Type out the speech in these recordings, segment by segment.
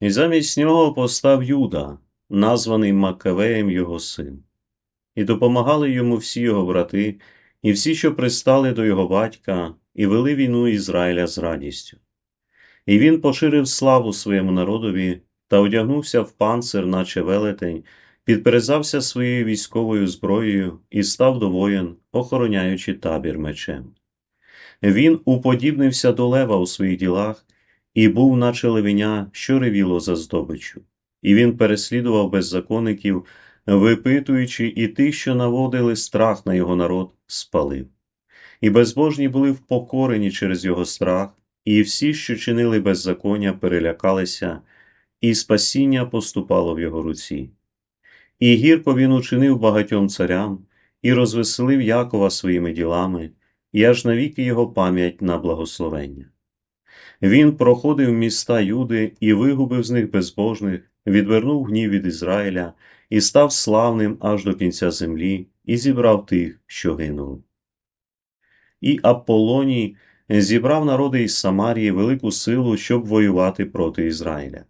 І замість нього постав Юда, названий Маккавеєм його син. І допомагали йому всі його брати, і всі, що пристали до його батька, і вели війну Ізраїля з радістю. І він поширив славу своєму народові та одягнувся в панцир, наче велетень, підперезався своєю військовою зброєю і став до воїн, охороняючи табір мечем. Він уподібнився до лева у своїх ділах і був, наче левеня, що ревіло за здобиччю. І він переслідував беззаконників, випитуючи і тих, що наводили страх на його народ, спалив. І безбожні були впокорені через його страх, і всі, що чинили беззаконня, перелякалися, і спасіння поступало в його руці. І гірко він учинив багатьом царям, і розвеселив Якова своїми ділами, і аж навіки його пам'ять на благословення. Він проходив міста Юди і вигубив з них безбожних, відвернув гнів від Ізраїля і став славним аж до кінця землі, і зібрав тих, що гинули. І Аполлоній зібрав народи із Самарії велику силу, щоб воювати проти Ізраїля.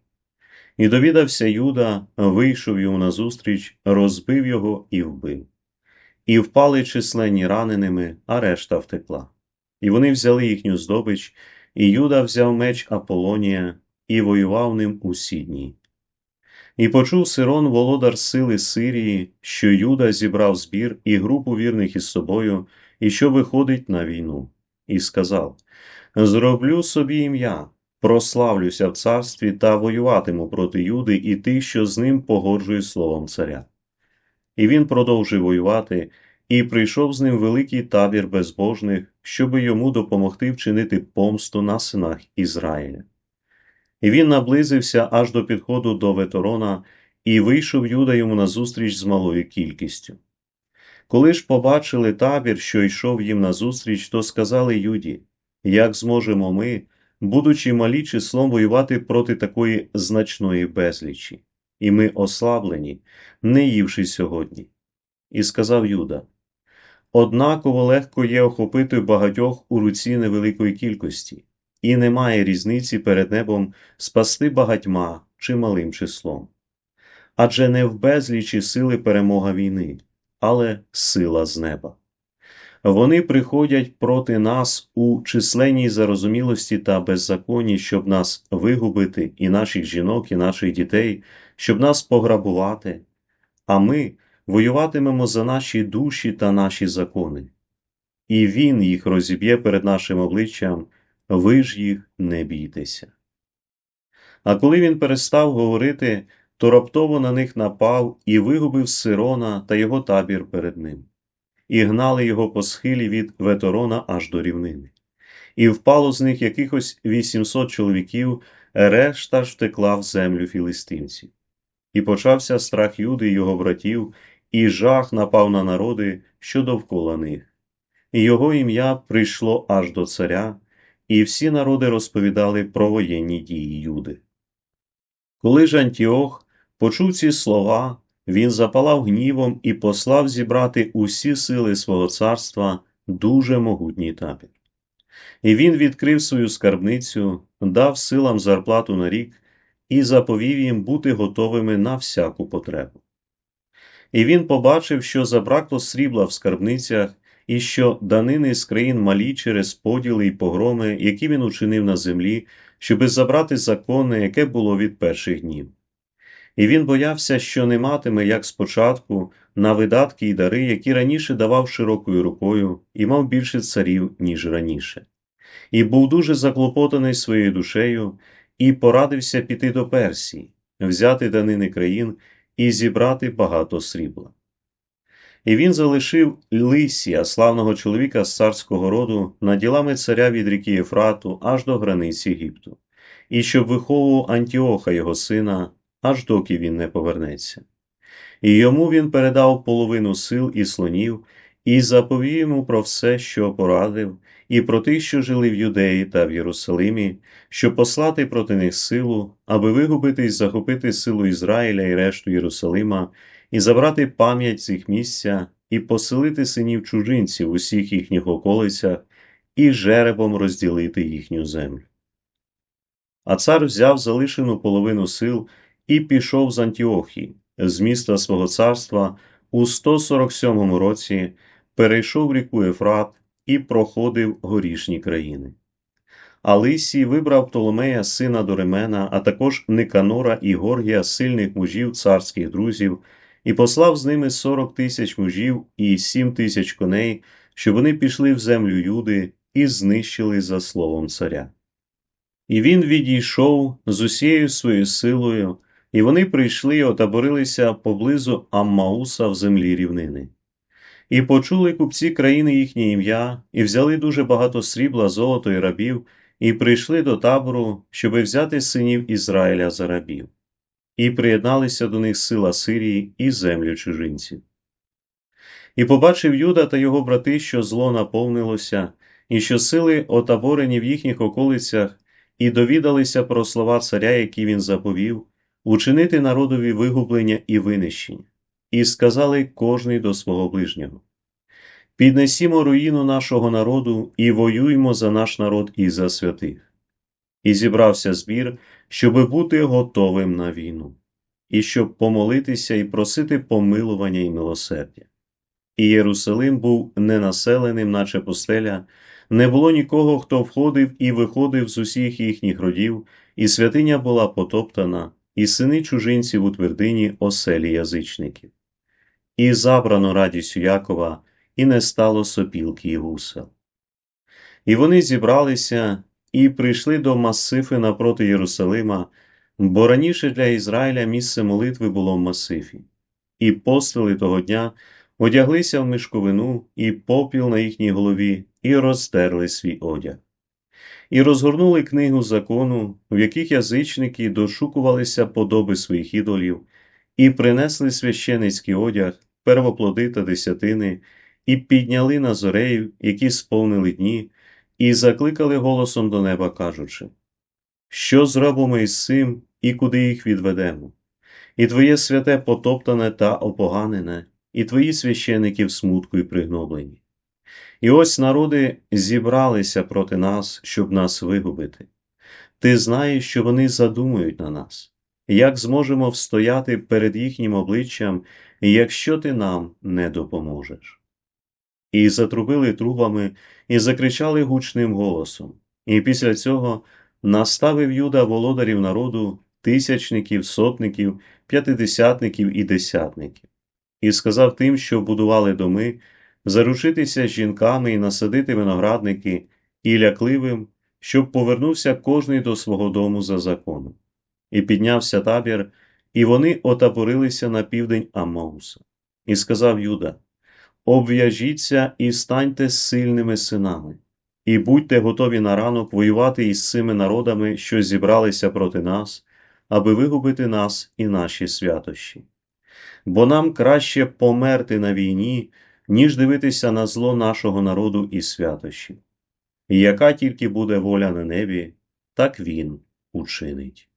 І довідався Юда, вийшов йому назустріч, розбив його і вбив. І впали численні раненими, а решта втекла. І вони взяли їхню здобич, і Юда взяв меч Аполонія і воював ним усі дні. І почув Сирон, володар сили Сирії, що Юда зібрав збір і групу вірних із собою, і що виходить на війну, і сказав: Зроблю собі ім'я, прославлюся в царстві та воюватиму проти Юди і тих, що з ним погоджують словом царя. І він продовжив воювати, і прийшов з ним великий табір безбожних, щоби йому допомогти вчинити помсту на синах Ізраїля. І він наблизився аж до підходу до ветерона, і вийшов Юда йому назустріч з малою кількістю. Коли ж побачили табір, що йшов їм назустріч, то сказали Юді, як зможемо ми, будучи малі числом воювати проти такої значної безлічі, і ми ослаблені, не ївши сьогодні. І сказав Юда: Однаково легко є охопити багатьох у руці невеликої кількості, і немає різниці перед небом спасти багатьма чи малим числом. Адже не в безлічі сили перемога війни, але сила з неба. Вони приходять проти нас у численній зарозумілості та беззаконні, щоб нас вигубити, і наших жінок, і наших дітей, щоб нас пограбувати, а ми воюватимемо за наші душі та наші закони. І Він їх розіб'є перед нашим обличчям, ви ж їх не бійтеся. А коли він перестав говорити, то раптово на них напав і вигубив Сирона та його табір перед ним, і гнали його по схилі від ветерона аж до рівнини. І впало з них якихось вісімсот чоловіків, решта ж втекла в землю філистимців. І почався страх Юди й його братів, і жах напав на народи, що довкола них. Його ім'я прийшло аж до царя, і всі народи розповідали про воєнні дії Юди. Коли ж Антіох почув ці слова, він запалав гнівом і послав зібрати усі сили свого царства дуже могутній табір. І він відкрив свою скарбницю, дав силам зарплату на рік і заповів їм бути готовими на всяку потребу. І він побачив, що забракло срібла в скарбницях, і що данини з країн малі через поділи й погроми, які він учинив на землі, щоби забрати законне, яке було від перших днів. І він боявся, що не матиме, як спочатку, на видатки й дари, які раніше давав широкою рукою, і мав більше царів, ніж раніше. І був дуже заклопотаний своєю душею, і порадився піти до Персії, взяти данини країн і зібрати багато срібла. І він залишив Лисія, славного чоловіка з царського роду, над ділами царя від ріки Єфрату аж до границь Єгипту, і щоб виховував Антіоха його сина, аж доки він не повернеться. І йому він передав половину сил і слонів, і заповів йому про все, що порадив, і про тих, що жили в Юдеї та в Єрусалимі, щоб послати проти них силу, аби вигубити і захопити силу Ізраїля і решту Єрусалима, і забрати пам'ять з їх місця, і поселити синів чужинців у усіх їхніх околицях, і жеребом розділити їхню землю. А цар взяв залишену половину сил і пішов з Антіохії, з міста свого царства у 147 році, перейшов ріку Ефрат і проходив горішні країни. А Лисій вибрав Птоломея, сина Доремена, а також Никанора і Горгія, сильних мужів царських друзів, і послав з ними сорок тисяч мужів і сім тисяч коней, щоб вони пішли в землю Юди і знищили за словом царя. І він відійшов з усією своєю силою, і вони прийшли і отаборилися поблизу Аммауса в землі рівнини. І почули купці країни їхнє ім'я, і взяли дуже багато срібла, золота і рабів, і прийшли до табору, щоби взяти синів Ізраїля за рабів, і приєдналися до них сила Сирії і землю чужинців. І побачив Юда та його брати, що зло наповнилося, і що сили отаборені в їхніх околицях, і довідалися про слова царя, які він заповів, учинити народові вигублення і винищення, і сказали кожний до свого ближнього. Піднесімо руїну нашого народу і воюймо за наш народ і за святих. І зібрався збір, щоби бути готовим на війну, і щоб помолитися і просити помилування і милосердя. І Єрусалим був ненаселеним, наче пустеля, не було нікого, хто входив і виходив з усіх їхніх родів, і святиня була потоптана, і сини чужинців у твердині оселі язичників. І забрано радістю Якова, і не стало сопілки і гусел. І вони зібралися і прийшли до Масифи напроти Єрусалима, бо раніше для Ізраїля місце молитви було в Масифі, і постили того дня одяглися в мишковину і попіл на їхній голові, і розтерли свій одяг. І розгорнули книгу закону, в яких язичники дошукувалися подоби своїх ідолів, і принесли священицький одяг, первоплоди та десятини, і підняли назореїв, які сповнили дні, і закликали голосом до неба, кажучи: Що зробимо із цим і куди їх відведемо? І твоє святе потоптане та опоганене, і твої священики в смутку і пригноблені. І ось народи зібралися проти нас, щоб нас вигубити. Ти знаєш, що вони задумують на нас, як зможемо встояти перед їхнім обличчям, якщо ти нам не допоможеш. І затрубили трубами, і закричали гучним голосом. І після цього наставив Юда володарів народу, тисячників, сотників, п'ятидесятників і десятників, і сказав тим, що будували доми, заручитися жінками і насадити виноградники, і лякливим, щоб повернувся кожний до свого дому за законом. І піднявся табір, і вони отаборилися на південь Аммауса. І сказав Юда: Обв'яжіться і станьте сильними синами, і будьте готові на ранок воювати із цими народами, що зібралися проти нас, аби вигубити нас і наші святощі. Бо нам краще померти на війні, ніж дивитися на зло нашого народу і святощі. І яка тільки буде воля на небі, так він учинить.